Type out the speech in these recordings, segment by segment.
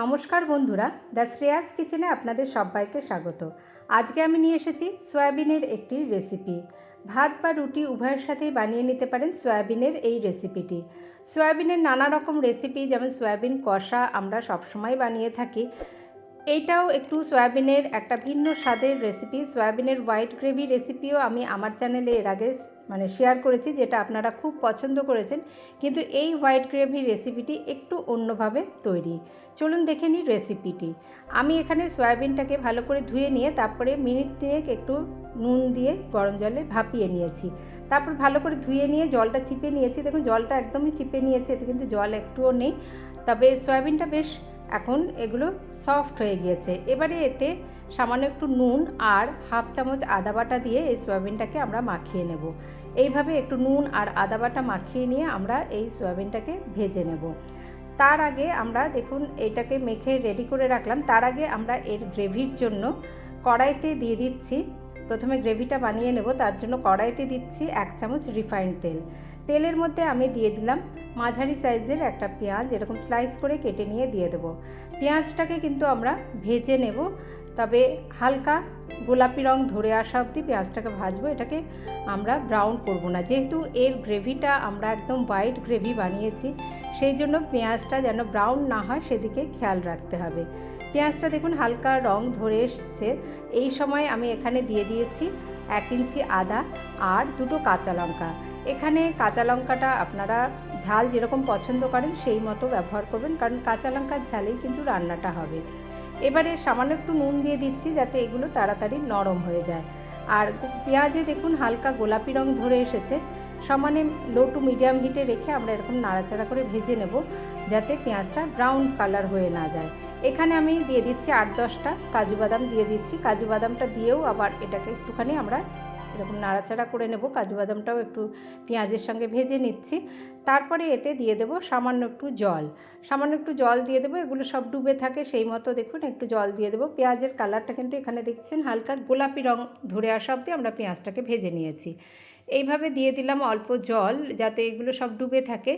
নমস্কার বন্ধুরা, দ্য শ্রেয়াস কিচেনে আপনাদের সবাইকে স্বাগত। আজকে আমি নিয়ে এসেছি সয়াবিনের একটি রেসিপি। ভাত বা রুটি উভয়ের সাথেই বানিয়ে নিতে পারেন সয়াবিনের এই রেসিপিটি। সয়াবিনের নানা রকম রেসিপি, যেমন সয়াবিন কষা আমরা সবসময় বানিয়ে থাকি। এইটাও একটু সয়াবিনের একটা ভিন্ন স্বাদের রেসিপি সয়াবিনের হোয়াইট গ্রেভি রেসিপিও আমি আমার চ্যানেলে এর আগে মানে শেয়ার করেছি, যেটা আপনারা খুব পছন্দ করেছেন। কিন্তু এই হোয়াইট গ্রেভি রেসিপিটি একটু অন্যভাবে তৈরি। চলুন দেখে নিই রেসিপিটি আমি এখানে সয়াবিনটাকে ভালো করে ধুয়ে নিয়ে তারপরে মিনিট তিনেক একটু নুন দিয়ে গরম জলে ভাপিয়ে নিয়েছি। তারপর ভালো করে ধুয়ে নিয়ে জলটা চিপে নিয়েছি। দেখুন, জলটা একদমই চিপে নিয়েছে, এতে কিন্তু জল একটুও নেই। তবে সয়াবিনটা বেশ এখন এগুলো সফট হয়ে গিয়েছে। এবারে এতে সামান্য একটু নুন আর হাফ চামচ আদা বাটা দিয়ে এই সয়াবিনটাকে আমরা মাখিয়ে নেব। এইভাবে একটু নুন আর আদা বাটা মাখিয়ে নিয়ে আমরা এই সয়াবিনটাকে ভেজে নেব। তার আগে আমরা দেখুন এইটাকে মেখে রেডি করে রাখলাম। তার আগে আমরা এর গ্রেভির জন্য কড়াইতে দিয়ে দিচ্ছি। প্রথমে গ্রেভিটা বানিয়ে নেব। তার জন্য কড়াইতে দিচ্ছি এক চামচ রিফাইন্ড তেল। তেলের মধ্যে আমি দিয়ে দিলাম মাঝারি সাইজের একটা পেঁয়াজ এরকম স্লাইস করে কেটে নিয়ে দিয়ে দেবো। পেঁয়াজটাকে কিন্তু আমরা ভেজে নেব, তবে হালকা গোলাপি রং ধরে আসা অবধি পেঁয়াজটাকে ভাজবো, এটাকে আমরা ব্রাউন করব না। যেহেতু এর গ্রেভিটা আমরা একদম হোয়াইট গ্রেভি বানিয়েছি, সেই জন্য পেঁয়াজটা যেন ব্রাউন না হয় সেদিকে খেয়াল রাখতে হবে। পেঁয়াজটা দেখুন হালকা রং ধরে এসছে। এই সময় আমি এখানে দিয়ে দিয়েছি এক ইঞ্চি আদা আর দুটো কাঁচা লঙ্কা। এখানে কাঁচা লঙ্কাটা আপনারা ঝাল যেরকম পছন্দ করেন সেই মতো ব্যবহার করবেন, কারণ কাঁচা লঙ্কার ঝালেই কিন্তু রান্নাটা হবে। এবারে সামান্য একটু নুন দিয়ে দিচ্ছি যাতে এগুলো তাড়াতাড়ি নরম হয়ে যায়। আর পেঁয়াজে দেখুন হালকা গোলাপি রং ধরে এসেছে। সমানে লো টু মিডিয়াম হিটে রেখে আমরা এরকম নাড়াচাড়া করে ভেজে নেব যাতে পেঁয়াজটা ব্রাউন কালার হয়ে না যায়। এখানে আমি দিয়ে দিচ্ছি আট দশটা কাজু বাদাম দিয়ে দিচ্ছি। কাজু বাদামটা দিয়েও আবার এটাকে একটুখানি আমরা এরকম নাড়াচাড়া করে নেব কাজু বাদামটাও একটু পেঁয়াজের সঙ্গে ভেজে নিচ্ছি। তারপরে এতে দিয়ে দেবো সামান্য একটু জল। সামান্য একটু জল দিয়ে দেবো, এগুলো সব ডুবে থাকে, সেই মতো দেখুন একটু জল দিয়ে দেবো। পেঁয়াজের কালারটা কিন্তু এখানে দেখছেন হালকা গোলাপি রং ধরে আসা অবধি আমরা পেঁয়াজটাকে ভেজে নিয়েছি। এইভাবে দিয়ে দিলাম অল্প জল যাতে এগুলো সব ডুবে থাকে।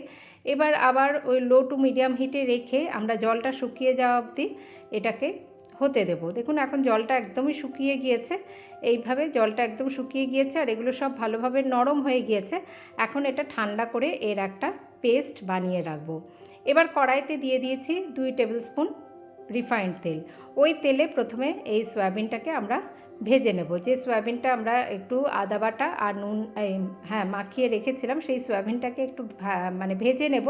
এবার আবার ওই লো টু মিডিয়াম হিটে রেখে আমরা জলটা শুকিয়ে যাওয়া অবধি এটাকে হতে দেব। দেখুন, এখন জলটা একদমই শুকিয়ে গিয়েছে। এইভাবে জলটা একদম শুকিয়ে গিয়েছে আর এগুলো সব ভালোভাবে নরম হয়ে গিয়েছে। এখন এটা ঠান্ডা করে এর একটা পেস্ট বানিয়ে রাখব। এবার কড়াইতে দিয়ে দিয়েছি দুই টেবিল স্পুন রিফাইন্ড তেল। ওই তেলে প্রথমে এই সয়াবিনটাকে আমরা ভেজে নেব। যে সয়াবিনটা আমরা একটু আদা বাটা আর নুন হ্যাঁ মাখিয়ে রেখেছিলাম, সেই সয়াবিনটাকে একটু মানে ভেজে নেব।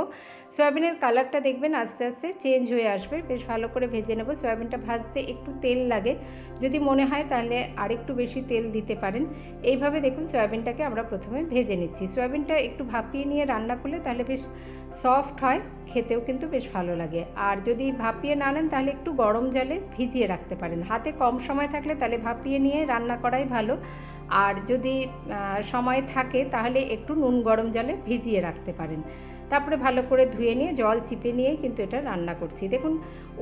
সয়াবিনের কালারটা দেখবেন আস্তে আস্তে চেঞ্জ হয়ে আসবে। বেশ ভালো করে ভেজে নেব। সয়াবিনটা ভাজতে একটু তেল লাগে। যদি মনে হয় তাহলে আরেকটু বেশি তেল দিতে পারেন। এইভাবে দেখুন সয়াবিনটাকে আমরা প্রথমে ভেজে নিচ্ছি। সয়াবিনটা একটু ভাপিয়ে নিয়ে রান্না করলে তাহলে বেশ সফট হয়। খেতেও কিন্তু বেশ ভালো লাগে। আর যদি ভাপিয়ে না নেন, তাহলে একটু গরম জলে ভিজিয়ে রাখতে পারেন। হাতে কম সময় থাকলে তাহলে ভাপিয়ে নিয়ে রান্না করাই ভালো। আর যদি সময় থাকে, তাহলে একটু নুন গরম জলে ভিজিয়ে রাখতে পারেন। তারপরে ভালো করে ধুয়ে নিয়ে, জল চিপে নিয়ে কিন্তু এটা রান্না করছি। দেখুন,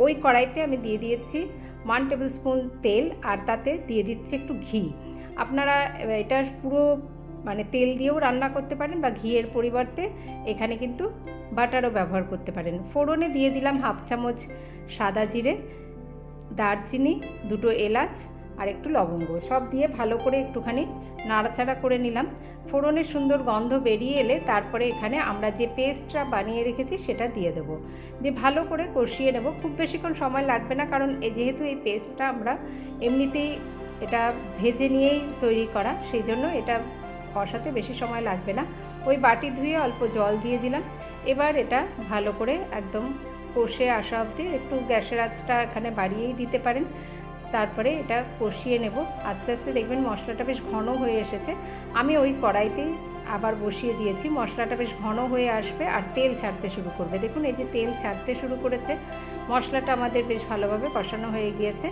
ওই কড়াইতে আমি দিয়ে দিয়েছি ওয়ান টেবিল স্পুন তেল, আর তাতে দিয়ে দিচ্ছি একটু ঘি। আপনারা এটা পুরো মানে তেল দিয়েও রান্না করতে পারেন বা ঘিয়ের পরিবর্তে এখানে কিন্তু বাটারও ব্যবহার করতে পারেন। ফোড়নে দিয়ে দিলাম হাফ চামচ সাদা জিরে, দারচিনি, দুটো এলাচ আর একটু লবঙ্গ। সব দিয়ে ভালো করে একটুখানি নাড়াচাড়া করে নিলাম। ফোড়নের সুন্দর গন্ধ বেরিয়ে এলে তারপরে এখানে আমরা যে পেস্টটা বানিয়ে রেখেছি সেটা দিয়ে দেবো। দিয়ে ভালো করে কষিয়ে নেব। খুব বেশিক্ষণ সময় লাগবে না কারণ যেহেতু এই পেস্টটা আমরা এমনিতেই এটা ভেজে নিয়েই তৈরি করা, সেই জন্য এটা কষাতে বেশি সময় লাগবে না। ওই বাটি ধুয়ে অল্প জল দিয়ে দিলাম। এবার এটা ভালো করে একদম কষে আসা অবধি একটু গ্যাসের আঁচটা এখানে বাড়িয়েই দিতে পারেন। তারপরে এটা কষিয়ে নেব। আস্তে আস্তে দেখবেন মশলাটা বেশ ঘন হয়ে এসেছে। আমি ওই কড়াইতেই আবার বসিয়ে দিয়েছি। মশলাটা বেশ ঘন হয়ে আসবে আর তেল ছাড়তে শুরু করবে। দেখুন, এই যে তেল ছাড়তে শুরু করেছে, মশলাটা আমাদের বেশ ভালোভাবে কষানো হয়ে গিয়েছে।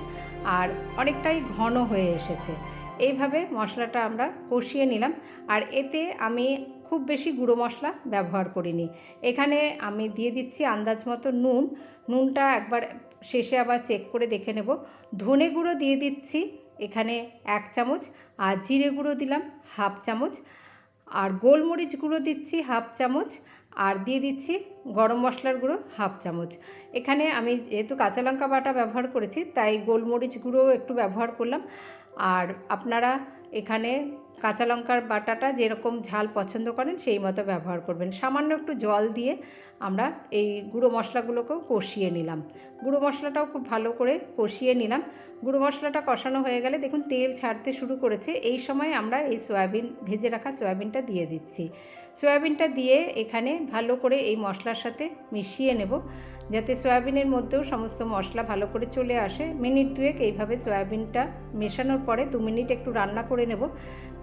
আর অনেকটাই ঘন হয়ে এসেছে। এইভাবে মশলাটা আমরা কষিয়ে নিলাম। আর এতে আমি খুব বেশি গুঁড়ো মশলা ব্যবহার করিনি। এখানে আমি দিয়ে দিচ্ছি আন্দাজ মতো নুন। নুনটা একবার শেষে আবার চেক করে দেখে নেব। ধনে গুঁড়ো দিয়ে দিচ্ছি এখানে এক চামচ। আর জিরে গুঁড়ো দিলাম হাফ চামচ। আর গোলমরিচ গুঁড়ো দিচ্ছি হাফ চামচ, আর দিয়ে দিচ্ছি গরম মশলার গুঁড়ো হাফ চামচ। এখানে আমি যেহেতু কাঁচা লঙ্কা বাটা ব্যবহার করেছি, তাই গোলমরিচ গুঁড়োও একটু ব্যবহার করলাম। আর আপনারা এখানে কাঁচা লঙ্কার বাটাটা যেরকম ঝাল পছন্দ করেন, সেই মতো ব্যবহার করবেন। সামান্য একটু জল দিয়ে আমরা এই গুঁড়ো মশলাগুলোকেও কষিয়ে নিলাম। গুঁড়ো মশলাটাও খুব ভালো করে কষিয়ে নিলাম। গুঁড়ো মশলাটা কষানো হয়ে গেলে দেখুন, তেল ছাড়তে শুরু করেছে। এই সময় আমরা এই সয়াবিন, ভেজে রাখা সয়াবিনটা দিয়ে দিচ্ছি। সয়াবিনটা দিয়ে এখানে ভালো করে এই মশলার সাথে মিশিয়ে নেব। যাতে সয়াবিনের মধ্যেও সমস্ত মশলা ভালো করে চলে আসে। মিনিট দুয়েক এইভাবে সয়াবিনটা মেশানোর পরে দু মিনিট একটু রান্না করে নেব।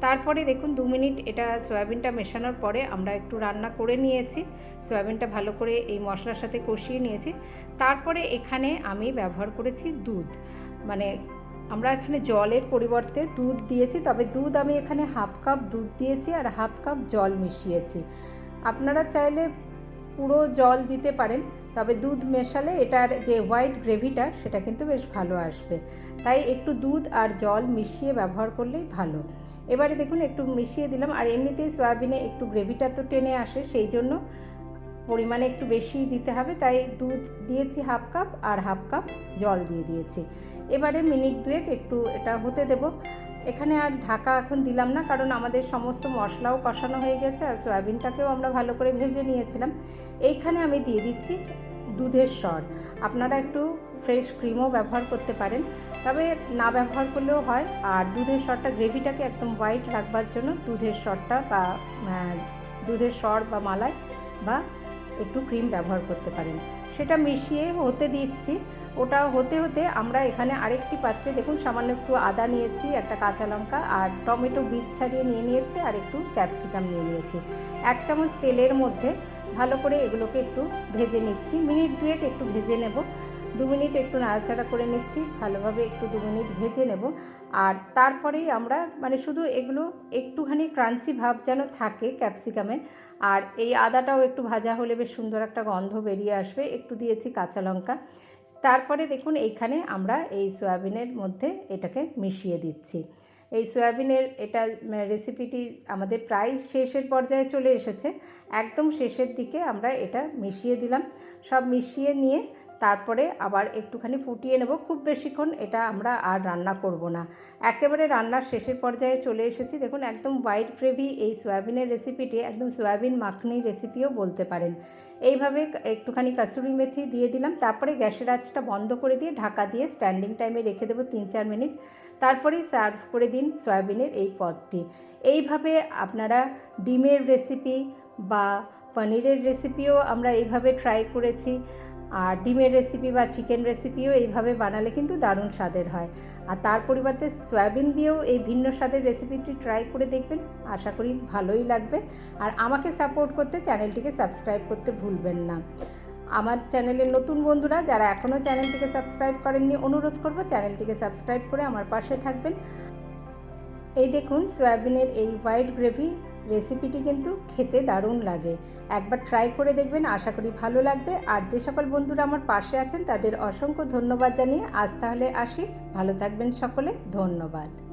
তারপরে দেখুন দু মিনিট এটা সয়াবিনটা মেশানোর পরে আমরা একটু রান্না করে নিয়েছি। সয়াবিনটা ভালো করে এই মশলার সাথে কষিয়ে নিয়েছি। তারপরে এখানে আমি ব্যবহার করেছি দুধ। মানে আমরা এখানে জলের পরিবর্তে দুধ দিয়েছি, তবে দুধ আমি এখানে হাফ কাপ দুধ দিয়েছি আর হাফ কাপ জল মিশিয়েছি। আপনারা চাইলে পুরো জল দিতে পারেন। তবে দুধ মেশালে এটার যে হোয়াইট গ্রেভিটা সেটা কিন্তু বেশ ভালো আসবে। তাই একটু দুধ আর জল মিশিয়ে ব্যবহার করলেই ভালো। এবারে দেখুন, একটু মিশিয়ে দিলাম। আর এমনিতেই সয়াবিনে একটু গ্রেভিটা তো টেনে আসে, সেই জন্য পরিমাণে একটু বেশি দিতে হবে। তাই দুধ দিয়েছি হাফ কাপ আর হাফ কাপ জল দিয়ে দিয়েছি। এবারে মিনিট দুয়েক একটু এটা হতে দেব। এখানে আর ঢাকা এখন দিলাম না, কারণ আমাদের সমস্ত মশলাও কষানো হয়ে গেছে আর সয়াবিনটাকেও আমরা ভালো করে ভেজে নিয়েছিলাম। এইখানে আমি দিয়ে দিচ্ছি দুধের স্বর আপনারা একটু ফ্রেশ ক্রিমও ব্যবহার করতে পারেন, তবে না ব্যবহার করলেও হয়। আর দুধের স্বরটা গ্রেভিটাকে একদম হোয়াইট রাখবার জন্য দুধের স্বরটা বা দুধের স্বর বা মালাই বা একটু ক্রিম ব্যবহার করতে পারেন। সেটা মিশিয়ে হতে দিচ্ছি। ওটা হতে হতে আমরা এখানে আরেকটি পাত্রে দেখুন সামান্য একটু আদা নিয়েছি, একটা কাঁচা লঙ্কা আর টমেটো বীজ ছাড়িয়ে নিয়ে নিয়েছি আর একটু ক্যাপসিকাম নিয়ে নিয়েছি। এক চামচ তেলের মধ্যে ভালো করে এগুলোকে একটু ভেজে নিচ্ছি। মিনিট দুয়েক একটু ভেজে নেব। দু মিনিট একটু নাড়াচাড়া করে নিচ্ছি। ভালোভাবে একটু দু মিনিট ভেজে নেব। আর তারপরেই আমরা মানে শুধু এগুলো একটুখানি ক্রাঞ্চি ভাব যেন থাকে ক্যাপসিকামে আর এই আদাটাও একটু ভাজা হলে বেশ সুন্দর একটা গন্ধ বেরিয়ে আসবে। একটু দিয়েছি কাঁচা লঙ্কা। তারপরে দেখুন, এইখানে আমরা এই সয়াবিনের মধ্যে এটাকে মিশিয়ে দিচ্ছি। এই সয়াবিনের এটা রেসিপিটি আমাদের প্রায় শেষের পর্যায়ে চলে এসেছে। একদম শেষের দিকে আমরা এটা মিশিয়ে দিলাম। সব মিশিয়ে নিয়ে তারপরে আবার একটুখানি ফুটিয়ে নেব। খুব বেশিক্ষণ এটা আমরা আর রান্না করব না। একেবারে রান্নার শেষের পর্যায়ে চলে এসেছি। দেখুন, একদম হোয়াইট গ্রেভি এই সয়াবিনের রেসিপিটি একদম সয়াবিন মাখনি রেসিপিও বলতে পারেন। এইভাবে একটুখানি কাসুরি মেথি দিয়ে দিলাম। তারপরে গ্যাসের আঁচটা বন্ধ করে দিয়ে ঢাকা দিয়ে স্ট্যান্ডিং টাইমে রেখে দেবো তিন চার মিনিট। তারপরেই সার্ভ করে দিন সয়াবিনের এই পদটি। এইভাবে আপনারা ডিমের রেসিপি বা পনিরের রেসিপিও আমরা এইভাবে ট্রাই করেছি। আর ডিমের রেসিপি বা চিকেন রেসিপিও এইভাবে বানালে কিন্তু দারুণ স্বাদের হয়। আর তার পরিবর্তে সয়াবিন দিয়েও এই ভিন্ন স্বাদের রেসিপিটি ট্রাই করে দেখবেন, আশা করি ভালোই লাগবে। আর আমাকে সাপোর্ট করতে চ্যানেলটিকে সাবস্ক্রাইব করতে ভুলবেন না। আমার চ্যানেলের নতুন বন্ধুরা, যারা এখনও চ্যানেলটিকে সাবস্ক্রাইব করেননি, অনুরোধ করব চ্যানেলটিকে সাবস্ক্রাইব করে আমার পাশে থাকবেন। এই দেখুন, সয়াবিনের এই হোয়াইট গ্রেভি রেসিপিটি কিন্তু খেতে দারুণ লাগে। একবার ট্রাই করে দেখবেন, আশা করি ভালো লাগবে। আর যে সকল বন্ধুরা আমার পাশে আছেন, তাদের অসংখ্য ধন্যবাদ জানিয়ে আজ তাহলে আসি। ভালো থাকবেন সকলে, ধন্যবাদ।